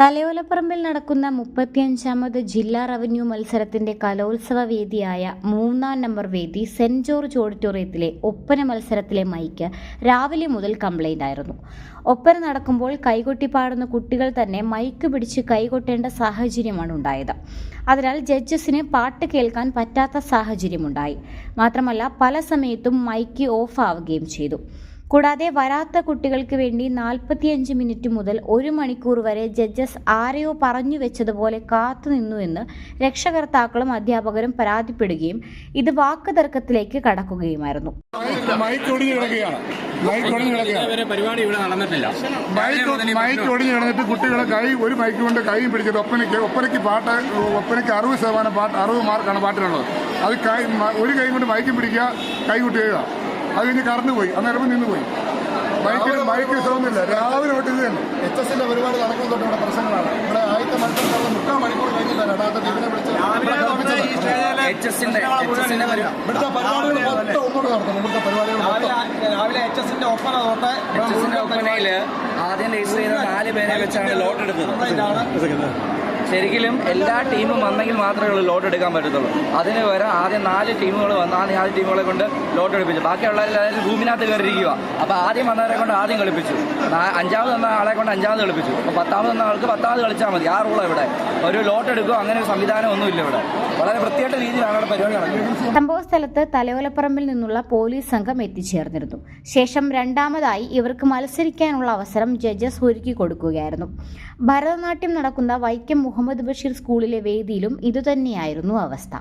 തലയോലപ്പറമ്പിൽ നടക്കുന്ന മുപ്പത്തിയഞ്ചാമത് ജില്ലാ റവന്യൂ മത്സരത്തിന്റെ കലോത്സവ വേദിയായ മൂന്നാം നമ്പർ വേദി സെന്റ് ജോർജ് ഓഡിറ്റോറിയത്തിലെ ഒപ്പന മത്സരത്തിലെ മൈക്ക് രാവിലെ മുതൽ കംപ്ലൈന്റ് ആയിരുന്നു. ഒപ്പന നടക്കുമ്പോൾ കൈകൊട്ടി പാടുന്ന കുട്ടികൾ തന്നെ മൈക്ക് പിടിച്ച് കൈകൊട്ടേണ്ട സാഹചര്യമാണ് ഉണ്ടായത്. അതിനാൽ ജഡ്ജസിന് പാട്ട് കേൾക്കാൻ പറ്റാത്ത സാഹചര്യമുണ്ടായി. മാത്രമല്ല പല സമയത്തും മൈക്ക് ഓഫ് ആവുകയും ചെയ്തു. കൂടാതെ വരാത്ത കുട്ടികൾക്ക് വേണ്ടി നാൽപ്പത്തിയഞ്ച് മിനിറ്റ് മുതൽ ഒരു മണിക്കൂർ വരെ ജഡ്ജസ് ആരെയോ പറഞ്ഞു വെച്ചതുപോലെ കാത്തുനിന്നുവെന്ന് രക്ഷകർത്താക്കളും അധ്യാപകരും പരാതിപ്പെടുകയും ഇത് വാക്കുതർക്കത്തിലേക്ക് കടക്കുകയുമായിരുന്നു. പരിപാടി ഇവിടെ നടന്നിട്ടില്ല. മൈക്ക് മൈക്ക് ഒടിഞ്ഞ് കിടന്നിട്ട് കുട്ടികളെ കൈ ഒരു മൈക്ക് കൊണ്ട് കൈ പിടിച്ചിട്ട് ഒപ്പനയ്ക്ക് ഒപ്പനയ്ക്ക് പാട്ട് ഒപ്പനയ്ക്ക് അറുപത് ശതമാനം പാട്ട് അറുപത് മാർക്കാണ് പാട്ടിലുള്ളത്. അത് കൈ ഒരു കൈ കൊണ്ട് മൈക്ക് പിടിക്കുക കൈ കുട്ടി എഴുതുക അത് കഴിഞ്ഞ് കറണ്ട് പോയി. അന്നേരം നിന്ന് പോയി. മൈക്കിന് മൈക്കിന് ശ്രമമില്ല രാവിലെ തൊട്ട് ഇത് തന്നെ. എച്ച് എസിന്റെ പരിപാടി നടക്കുന്ന തൊട്ട് ഇവിടെ പ്രശ്നങ്ങളാണ്. ഇവിടെ ആദ്യത്തെ മത്സരം മുക്കാൽ മണിക്കൂർ കഴിഞ്ഞിട്ടാണ് വിളിച്ച് ഇവിടുത്തെ പരിപാടികൾ മൊത്തം ഒന്നുകൂടെ നടത്തണം ഇവിടുത്തെ പരിപാടികൾ രാവിലെ എച്ച് എസിന്റെ ഒപ്പന തൊട്ട് എച്ച് എസിന്റെ ഒപ്പനയിൽ ആദ്യം രജിസ്റ്റർ ചെയ്ത നാല് പേരെ വെച്ചാണ് ലോട്ട് എടുത്തത് ശരിക്കും എല്ലാ ടീമും വന്നെങ്കിൽ മാത്രമേ ലോട്ട് എടുക്കാൻ പറ്റത്തുള്ളൂ. അതിന് പകരം ആദ്യം നാല് ടീമുകൾ വന്ന് ആദ്യം നാല് ടീമുകളെ കൊണ്ട് ലോട്ട് എടുപ്പിച്ചു. ബാക്കിയുള്ള എല്ലാവരും റൂമിനകത്ത് കയറിയിരിക്കുക അപ്പോൾ ആദ്യം വന്നവരെ കൊണ്ട് ആദ്യം കളിപ്പിച്ചു. അഞ്ചാമത് വന്ന ആളെ കൊണ്ട് അഞ്ചാമത് കളിപ്പിച്ചു. അപ്പോൾ പത്താമത് വന്ന ആൾക്ക് പത്താമത് കളിച്ചാൽ മതി. ആ റൂളാണ് ഇവിടെ. ഒരു ലോട്ട് എടുക്കുക അങ്ങനെ ഒരു സംവിധാനം ഒന്നുമില്ല ഇവിടെ. വളരെ വൃത്തിയായിട്ട രീതിയിലാണ് ഇവിടെ പരിപാടി നടക്കുന്നത്. സംഭവ സ്ഥലത്ത് തലയോലപ്പറമ്പിൽ നിന്നുള്ള പോലീസ് സംഘം എത്തിച്ചേർന്നിരുന്നു. ശേഷം രണ്ടാമതായി ഇവർക്ക് മത്സരിക്കാനുള്ള അവസരം ജഡ്ജസ് ഒരുക്കി കൊടുക്കുകയായിരുന്നു. ഭരതനാട്യം നടക്കുന്ന വൈക്കം മുഹമ്മദ് ബഷീർ സ്കൂളിലെ വേദിയിലും ഇതുതന്നെയായിരുന്നു അവസ്ഥ.